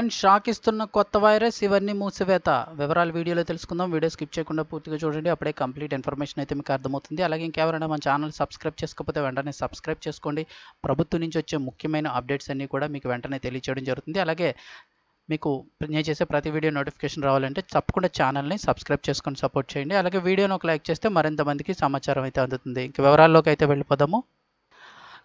And shock ఇస్తున్న కొత్త virus ఇవన్నీ మూసివేత. వివరాలు వీడియోలో తెలుసుకుందాం. వీడియో స్కిప్ చేయకుండా పూర్తిగా చూడండి. అప్పుడే కంప్లీట్ ఇన్ఫర్మేషన్ అయితే మీకు అర్థమవుతుంది. అలాగే ఇంకెవరైనా మన ఛానల్ సబ్స్క్రైబ్ చేసుకోకపోతే వెంటనే సబ్స్క్రైబ్ చేసుకోండి. ప్రభుత్వం నుంచి వచ్చే ముఖ్యమైన అప్డేట్స్ అన్నీ కూడా మీకు వెంటనే తెలియచేయడం జరుగుతుంది. అలాగే మీకు నేను చేసే ప్రతి వీడియో నోటిఫికేషన్ రావాలంటే తప్పకుండా ఛానల్ని సబ్స్క్రైబ్ చేసుకొని సపోర్ట్ చేయండి. అలాగే వీడియోని ఒక లైక్ చేస్తే మరింత మందికి సమాచారం అయితే అందుతుంది. ఇంక వివరాల్లోకి అయితే వెళ్ళిపోదాము.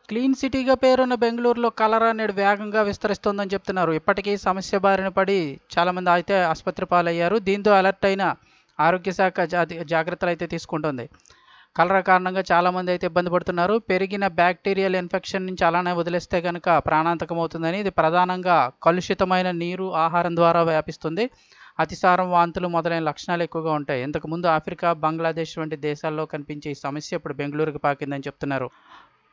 క్లీన్ సిటీగా పేరున్న బెంగళూరులో కలరా నేడు వేగంగా విస్తరిస్తోందని చెప్తున్నారు. ఇప్పటికీ సమస్య బారిన పడి చాలామంది అయితే ఆసుపత్రి పాలయ్యారు. దీంతో అలర్ట్ అయిన ఆరోగ్య శాఖ జాగ్రత్తలు అయితే తీసుకుంటుంది. కలరా కారణంగా చాలామంది అయితే ఇబ్బంది పడుతున్నారు. పెరిగిన బ్యాక్టీరియల్ ఇన్ఫెక్షన్ నుంచి అలానే వదిలేస్తే కనుక ప్రాణాంతకం అవుతుందని ఇది ప్రధానంగా కలుషితమైన నీరు ఆహారం ద్వారా వ్యాపిస్తుంది. అతిసారం వాంతులు మొదలైన లక్షణాలు ఎక్కువగా ఉంటాయి. ఇంతకుముందు ఆఫ్రికా బంగ్లాదేశ్ వంటి దేశాల్లో కనిపించే ఈ సమస్య ఇప్పుడు బెంగళూరుకు పాకిందని చెప్తున్నారు.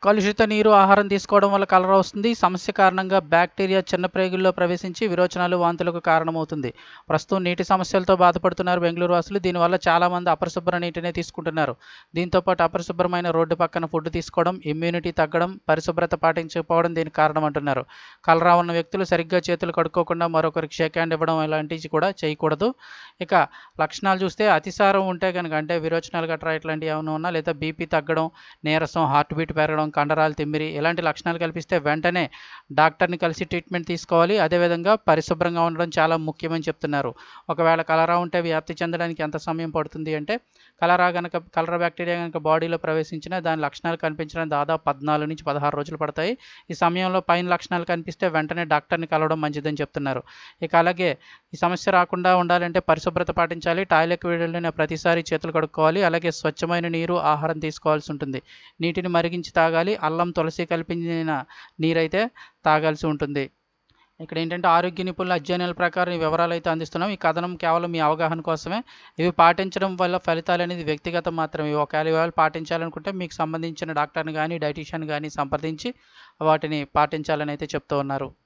కలుషిత నీరు ఆహారం తీసుకోవడం వల్ల కలరా వస్తుంది. సమస్య కారణంగా బ్యాక్టీరియా చిన్న ప్రేగుల్లో ప్రవేశించి విరోచనాలు వాంతులకు కారణమవుతుంది. ప్రస్తుతం నీటి సమస్యలతో బాధపడుతున్నారు బెంగళూరు వాసులు. దీనివల్ల చాలామంది అపరిశుభ్ర నీటినే తీసుకుంటున్నారు. దీంతో పాటు అపరిశుభ్రమైన రోడ్డు పక్కన ఫుడ్ తీసుకోవడం ఇమ్యూనిటీ తగ్గడం పరిశుభ్రత పాటించకపోవడం దీనికి కారణం అంటున్నారు కలరా ఉన్న వ్యక్తులు సరిగ్గా చేతులు కడుక్కోకుండా మరొకరికి షేక్ హ్యాండ్ ఇవ్వడం ఇలాంటివి కూడా చేయకూడదు. ఇక లక్షణాలు చూస్తే అతిసారం ఉంటే కనుక అంటే విరోచనాలు గట్రా ఇట్లాంటివి ఏమైనా ఉన్నా లేదా బీపీ తగ్గడం నీరసం హార్ట్ బీట్ పెరగడం కండరాలు తిమ్మిరి ఇలాంటి లక్షణాలు కల్పిస్తే వెంటనే డాక్టర్ని కలిసి ట్రీట్మెంట్ తీసుకోవాలి. అదేవిధంగా పరిశుభ్రంగా ఉండడం చాలా ముఖ్యమని చెప్తున్నారు. ఒకవేళ కలరా ఉంటే వ్యాప్తి చెందడానికి ఎంత సమయం పడుతుంది అంటే కలరా కనుక కలరా బ్యాక్టీరియా కనుక బాడీలో ప్రవేశించిన దాని లక్షణాలు కనిపించడానికి దాదాపు పద్నాలుగు నుంచి పదహారు రోజులు పడతాయి. ఈ సమయంలో పైన లక్షణాలు కనిపిస్తే వెంటనే డాక్టర్ని కలవడం మంచిదని చెప్తున్నారు. ఇక అలాగే ఈ సమస్య రాకుండా ఉండాలంటే పరిశుభ్రత పాటించాలి. టాయిలెట్కి వెళ్ళిన ప్రతిసారి చేతులు కడుక్కోవాలి. అలాగే స్వచ్ఛమైన నీరు ఆహారం తీసుకోవాల్సి ఉంటుంది. నీటిని మరిగించి తాగాలి. అల్లం తులసి కల్పించిన నీరైతే తాగాల్సి ఉంటుంది. ఇక్కడ ఏంటంటే ఆరోగ్య నిపుణుల అధ్యయనాల ప్రకారం వివరాలు అయితే అందిస్తున్నాం. ఈ కథనం కేవలం మీ అవగాహన కోసమే. ఇవి పాటించడం వల్ల ఫలితాలు అనేది వ్యక్తిగతం మాత్రమే. ఒకవేళ ఇవాళ పాటించాలనుకుంటే మీకు సంబంధించిన డాక్టర్ని కానీ డైటీషియన్ కానీ సంప్రదించి వాటిని పాటించాలని అయితే చెప్తూ ఉన్నారు.